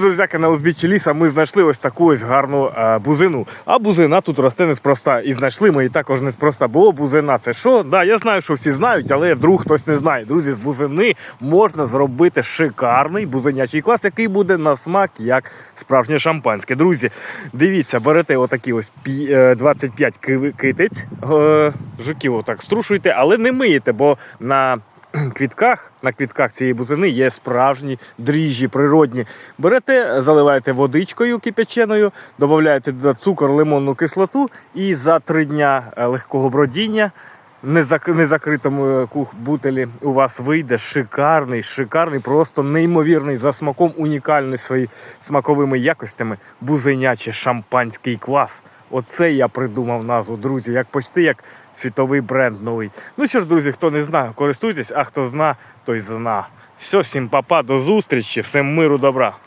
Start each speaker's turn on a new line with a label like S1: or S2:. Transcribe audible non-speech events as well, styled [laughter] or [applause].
S1: Друзяки, на узбіччі ліса ми знайшли ось таку ось гарну е, бузину. А бузина тут росте неспроста. І знайшли ми її також неспроста. Бо бузина це що? Да, я знаю, що всі знають, але вдруг хтось не знає. Друзі, з бузини можна зробити шикарний бузинячий квас, який буде на смак як справжнє шампанське. Друзі, дивіться, берете отакі ось пі- е, 25 киви- китиць, е, жуків отак струшуйте, але не миєте, бо на [clears throat] квітках, на квітках цієї бузини є справжні дріжджі природні. Берете, заливаєте водичкою кипяченою, додаєте цукор, лимонну кислоту, і за три дня е, легкого бродіння. незак- Незакритому е, бутелі у вас вийде шикарний, шикарний, просто неймовірний за смаком, унікальний своїми смаковими якостями бузинячий шампанський квас. Оце я придумав назву, друзі, як почти як світовий бренд новий. Ну що ж, друзі, хто не знає, користуйтесь, а хто зна, той зна. Все, всім папа, до зустрічі, всім миру, добра.